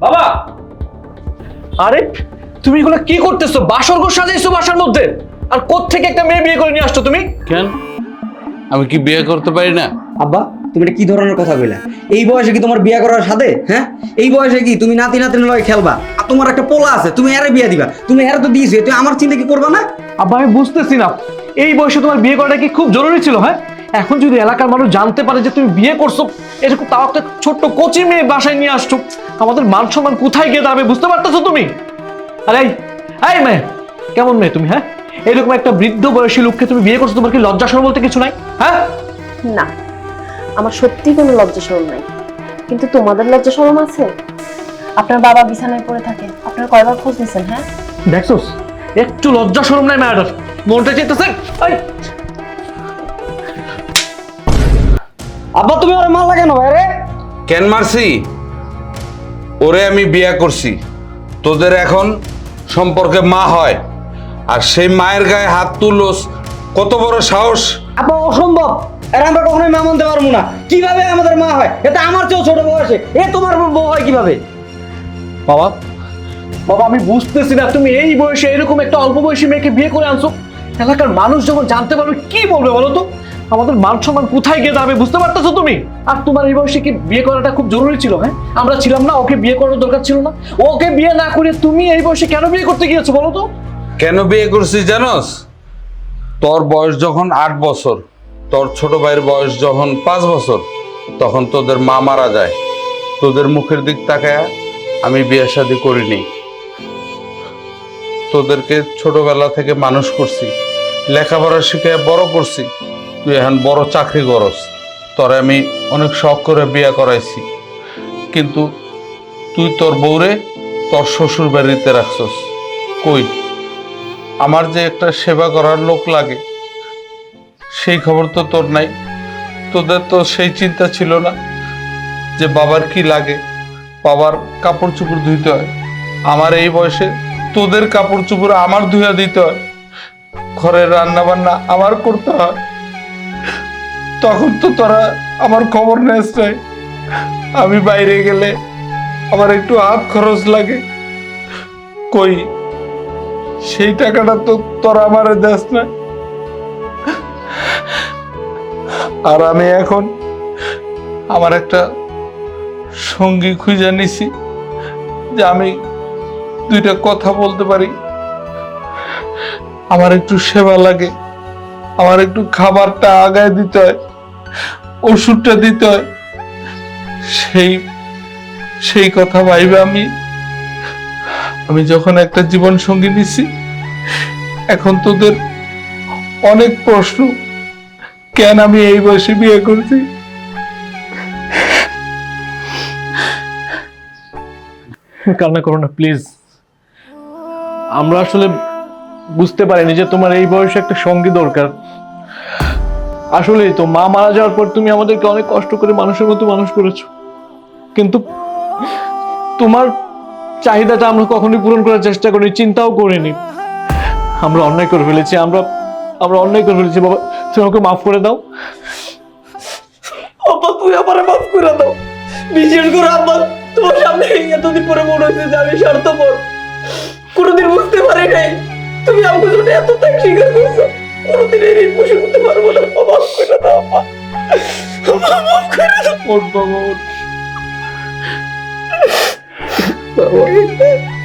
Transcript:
বাবা! আরে তুমি এগুলো কি করতেছো? বাসর ঘর সাজাইছো বাসার মধ্যে? আর কোত্থেকে একটা মেয়ে বিয়ে করে নিয়ে আসছো তুমি? কেন? আমি কি বিয়ে করতে পারি না? আব্বা তুমি এটা কি ধরনের কথা কইলা এই বয়সে কি তোমার বিয়ে করার সাথে হ্যাঁ? এই বয়সে কি তুমি নাতি নাতির লয় খেলবা? আর তোমার একটা পোলা আছে তুমি এরে বিয়ে দিবা? তুমি এরে তো দিয়েছ তুমি আমার চিন্তা কি করবা না? আব্বা আমি বুঝতেছি না। এই বয়সে তোমার বিয়ে করাটা কি খুব জরুরি ছিল হ্যাঁ? এখন যদি এলাকার মানুষ জানতে পারে যে তুমি বিয়ে করছ এরকম তাও একটা ছোট্ট কোচি মেয়ে বাসায় নিয়ে আসছো আমাদের মান সম্মান কোথায় গিয়ে দাঁড়াবে বুঝতে পারতেছো তুমি? আরে এই মেয়ে কেমন মেয়ে তুমি হ্যাঁ? এরকম একটা বৃদ্ধ বয়সী লোককে তুমি বিয়ে করছ তোমার কি লজ্জা শরম বলতে কিছু নাই হ্যাঁ? না আমার সত্যি কোনো লজ্জা শরম নাই। কিন্তু তোমাদের লজ্জা শরম আছে? আপনার বাবা বিছানায় পড়ে থাকে আপনার কয়বার খোঁজ নিছেন হ্যাঁ? দেখছোস একটু লজ্জা শরম নাই ম্যাডার মনটা চেতেছে আব্বা তুমি ওরে মারলা কেন ভাই রে? কেন মারছি? ওরে আমি বিয়ে করছি। তোদের এখন সম্পর্কে মা হয়। আর সেই মায়ের গায়ে হাত তুলোস কত বড় সাহস। আব্বা অসম্ভব। এর আমরা কখনোই মা মানতে পারব না। কীভাবে আমাদের মা হয়? এটা আমার চেয়েও ছোট বয়সে। এ তোমার বউ হয় কীভাবে? বাবা বাবা আমি বুঝতেছি না। তুমি এই বয়সে এরকম একটা অল্প বয়সী মেয়েকে বিয়ে করে আনছো। এলাকার মানুষ যখন জানতে পারবে কি বলবে বলো তো? আমাদের মান সম্মান কোথায় গিয়ে দাঁড়াবে বুঝতে পারতেছো তুমি? আর তোমার এই বয়সে কি বিয়ে করাটা খুব জরুরি ছিল হ্যাঁ? আমরা ছিলাম না, ওকে বিয়ে করার দরকার ছিল না। ওকে বিয়ে না করে তুমি এই বয়সে কেন বিয়ে করতে গিয়েছো বলো তো? কেন বিয়ে করছিস জানোস? তোর বয়স যখন আট বছর, তোর ছোট ভাইয়ের বয়স যখন পাঁচ বছর, তখন তোদের মা মারা যায়। তোদের মুখের দিক তাকায় আমি বিয়ে শাদি করিনি। তোদেরকে ছোটবেলা থেকে মানুষ করছি, লেখাপড়া শিখে বড় করছি। তুই এখন বড় চাকরি করস। তোরে আমি অনেক শখ করে বিয়ে করাইছি। কিন্তু তুই তোর বউরে তোর শ্বশুর বাড়িতে রাখছস। কই? আমার যে একটা সেবা করার লোক লাগে, সেই খবর তো তোর নাই। তোদের তো সেই চিন্তা ছিল না যে বাবার কি লাগে, বাবার কাপড় চোপড় ধুইতে হয়। আমার এই বয়সে তোদের কাপড় চোপড় আমার ধুয়া দিতে হয়। ঘরের রান্না বান্না আমার করতে হয়। তখন তো তোরা আমার খবর নেস আমি বাইরে গেলে আমার একটু হাত খরচ লাগে। কই, সেই টাকাটা তো তোরা আমারে দেস না। আর আমি এখন আমার একটা সঙ্গী খুঁজে নিছি, যে আমি দুইটা কথা বলতে পারি। আমার একটু সেবা লাগে, আমার একটু খাবারটা আগায় দিতে হয়। ওষুধটা দিতে হয়। সেই সেই কথা ভাইবে আমি। আমি যখন একটা জীবন সঙ্গী নিছি, এখন তোদের অনেক প্রশ্ন, কেন আমি এই বয়সে বিয়ে করছি? কান্না করো না, প্লিজ। আমরা আসলে বুঝতে পারিনি যে তোমার এই বয়সে একটা সঙ্গী দরকার। আসলেই তো মা মারা যাওয়ার পর তুমি আমাদেরকে অনেক কষ্ট করে মানুষের মতো মানুষ করেছ। কিন্তু তোমার চাহিদাটা আমরা কখনোই পূরণ করার চেষ্টা করিনি চিন্তাও করিনি। আমরা অন্যায় করে ফেলেছি আমরা আমরা অন্যায় করে ফেলেছি। বাবা তুমি আমাকে মাফ করে দাও। আব্বা তুই আমারে মাফ করে দাও। বিশেষ করে আব্বা তোমার সামনে এতদিন পরে মনে হয়েছে যে আমি স্বার্থপর। কোনোদিন বুঝতে পারি নাই তুমি আমাকে জন্য এত ত্যাগ স্বীকার করছ কোনোদিন এই ঋণ পুষে করতে আব্বা, মাফ করে দাও আব্বা, মাফ করে দাও বাবা বাবা